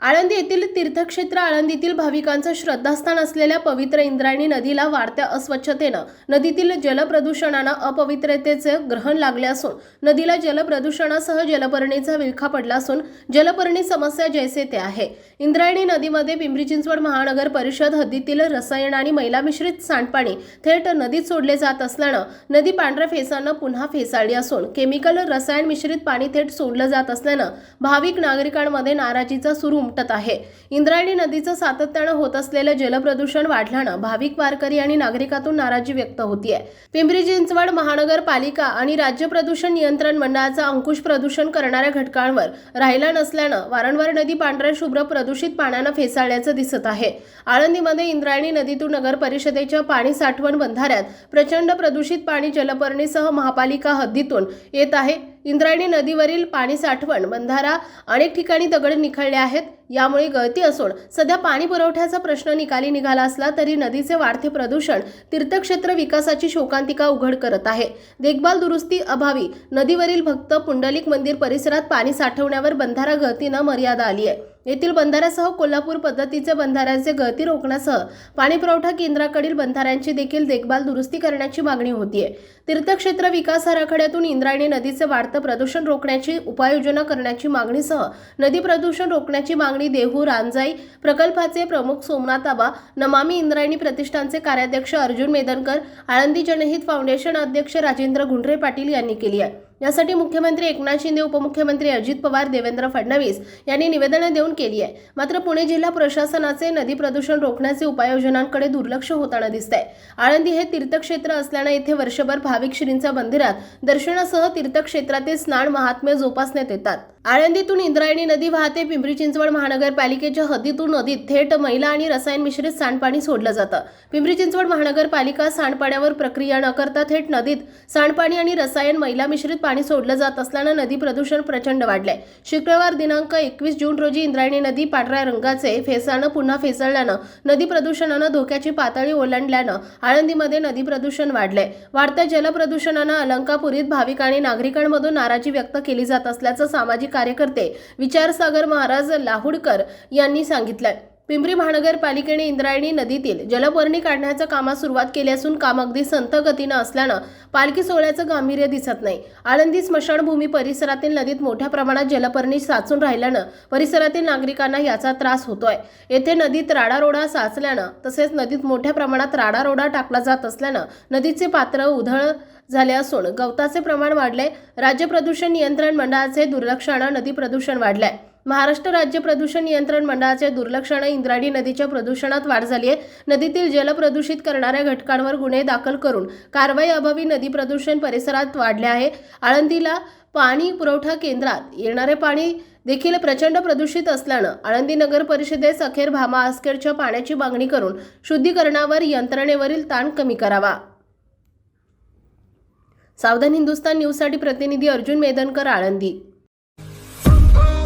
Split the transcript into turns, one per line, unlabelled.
आळंदी येथील तीर्थक्षेत्र आळंदीतील भाविकांचं श्रद्धास्थान असलेल्या पवित्र इंद्रायणी नदीला वाढत्या अस्वच्छतेनं नदीतील जलप्रदूषणानं अपवित्रतेचे ग्रहण लागले असून नदीला जलप्रदूषणासह जलपर्णीचा विळखा पडला असून जलपर्णी समस्या जैसे ते आहे. इंद्रायणी नदीमध्ये पिंपरी चिंचवड महानगर परिषद हद्दीतील रसायन आणि मैला मिश्रित सांडपाणी थेट नदीत सोडले जात असल्यानं नदी पांढऱ्या फेसानं पुन्हा फेसाळली असून केमिकल रसायन मिश्रित पाणी थेट सोडलं जात असल्यानं भाविक नागरिकांमध्ये नाराजीचा सुरू उमटत आहे. इंद्रायणी नदीचं सातत्यानं होत असलेलं जलप्रदूषण वाढल्यानं भाविक वारकरी आणि नागरिकातून नाराजी व्यक्त होतीये. पिंपरी चिंचवड महानगरपालिका आणि राज्य प्रदूषण नियंत्रण मंडळाचा अंकुश प्रदूषण करणाऱ्या घटकांवर राहिला नसल्यानं वारंवार नदी पांढऱ्या शुभ्र प्रदूषित पाण्यानं फेसाळल्याचं दिसत आहे. आळंदीमध्ये इंद्रायणी नदीतून नगर परिषदेच्या पाणी साठवण बंधाऱ्यात प्रचंड प्रदूषित पाणी जलपर्णीसह महापालिका हद्दीतून येत आहे. इंद्रायणी नदीवरील पाणी साठवण बंधारा अनेक ठिकाणी दगड निखळले आहेत. यामुळे गळती असून सध्या पाणी पुरवठ्याचा प्रश्न निकाली निघाला असला तरी नदीचे वाढते प्रदूषण तीर्थक्षेत्र विकासाची शोकांतिका उघड करत आहे. देखभाल दुरुस्ती अभावी नदीवरील भक्त पुंडलिक मंदिर परिसरात पाणी साठवण्यावर बंधारा गळतीनं मर्यादा आली आहे. येथील बंधाऱ्यासह कोल्हापूर पद्धतीचे बंधाऱ्याचे गळती रोखण्यासह पाणी पुरवठा केंद्राकडील बंधाऱ्यांची देखील देखभाल दुरुस्ती करण्याची मागणी होतीये. तीर्थक्षेत्र विकास आराखड्यातून इंद्रायणी नदीचे वाढतं प्रदूषण रोखण्याची उपाययोजना करण्याची मागणीसह नदी प्रदूषण रोखण्याची मागणी देहू रांजाई प्रकल्पाचे प्रमुख सोमनाथ आबा नमामी इंद्रायणी प्रतिष्ठानचे कार्याध्यक्ष अर्जुन मेदनकर आळंदी जनहित फाउंडेशन अध्यक्ष राजेंद्र गुंडरे पाटील यांनी केली आहे. यासाठी मुख्यमंत्री एकनाथ शिंदे उपमुख्यमंत्री अजित पवार देवेंद्र फडणवीस यांनी निवेदनं देऊन केली आहे. मात्र पुणे जिल्हा प्रशासनाचे नदी प्रदूषण रोखण्याचे उपाययोजनांकडे दुर्लक्ष होताना दिसतंय. आळंदी हे तीर्थक्षेत्र असल्यानं येथे वर्षभर भाविक श्रींच्या मंदिरात दर्शनासह तीर्थक्षेत्रातील स्नान महात्म्य जोपासण्यात येतात. आळंदीतून इंद्रायणी नदी वाहते पिंपरी चिंचवड महानगरपालिकेच्या हद्दीतून नदीत थेट मैला आणि रसायन मिश्रित सांडपाणी सोडलं जातं. पिंपरी चिंचवड महानगरपालिका सांडपाण्यावर प्रक्रिया न करता थेट नदीत सांडपाणी आणि रसायन मैला मिश्रित पाणी सोडलं जात असल्यानं नदी प्रदूषण प्रचंड वाढलंय. शुक्रवार दिनांक एकवीस जून रोजी इंद्रायणी नदी पांढऱ्या रंगाचे फेसानं पुन्हा फेसळल्यानं नदी प्रदूषणानं धोक्याची पातळी ओलांडल्यानं आळंदीमध्ये नदी प्रदूषण वाढलंय. वाढत्या जलप्रदूषणानं अलंकापुरीत भाविक आणि नागरिकांमधून नाराजी व्यक्त केली जात असल्याचं सामाजिक कार्यकर्ते विचारसागर महाराज लाहुडकर यांनी सांगितलंय. पिंपरी महानगरपालिकेने इंद्रायणी नदीतील जलपर्णी काढण्याचं कामास सुरुवात केली असून काम अगदी संत गतीनं असल्यानं पालखी सोहळ्याचं गांभीर्य दिसत नाही. आळंदी स्मशानभूमी परिसरातील नदीत मोठ्या प्रमाणात जलपर्णी साचून राहिल्यानं परिसरातील नागरिकांना याचा त्रास होतोय. येथे नदीत राडारोडा साचल्यानं तसेच नदीत मोठ्या प्रमाणात राडारोडा टाकला जात असल्यानं नदीचे पात्र उधळ झाले असून गवताचे प्रमाण वाढले. राज्य प्रदूषण नियंत्रण मंडळाचे दुर्लक्षानं नदी प्रदूषण वाढलंय. महाराष्ट्र राज्य प्रदूषण नियंत्रण मंडळाच्या दुर्लक्षानं इंद्राडी नदीच्या प्रदूषणात वाढ झाली आहे. नदीतील जल प्रदूषित करणाऱ्या घटकांवर गुन्हे दाखल करून कारवाई अभावी नदी प्रदूषण परिसरात वाढले आहे. आळंदीला पाणी पुरवठा केंद्रात येणारे पाणी देखील प्रचंड प्रदूषित असल्यानं आळंदी नगर परिषदेस अखेर भामा आस्केरच्या पाण्याची मागणी करून शुद्धीकरणावर यंत्रणेवरील ताण कमी करावा. सावधान हिंदुस्तान न्यूजसाठी प्रतिनिधी अर्जुन मेदनकर आळंदी.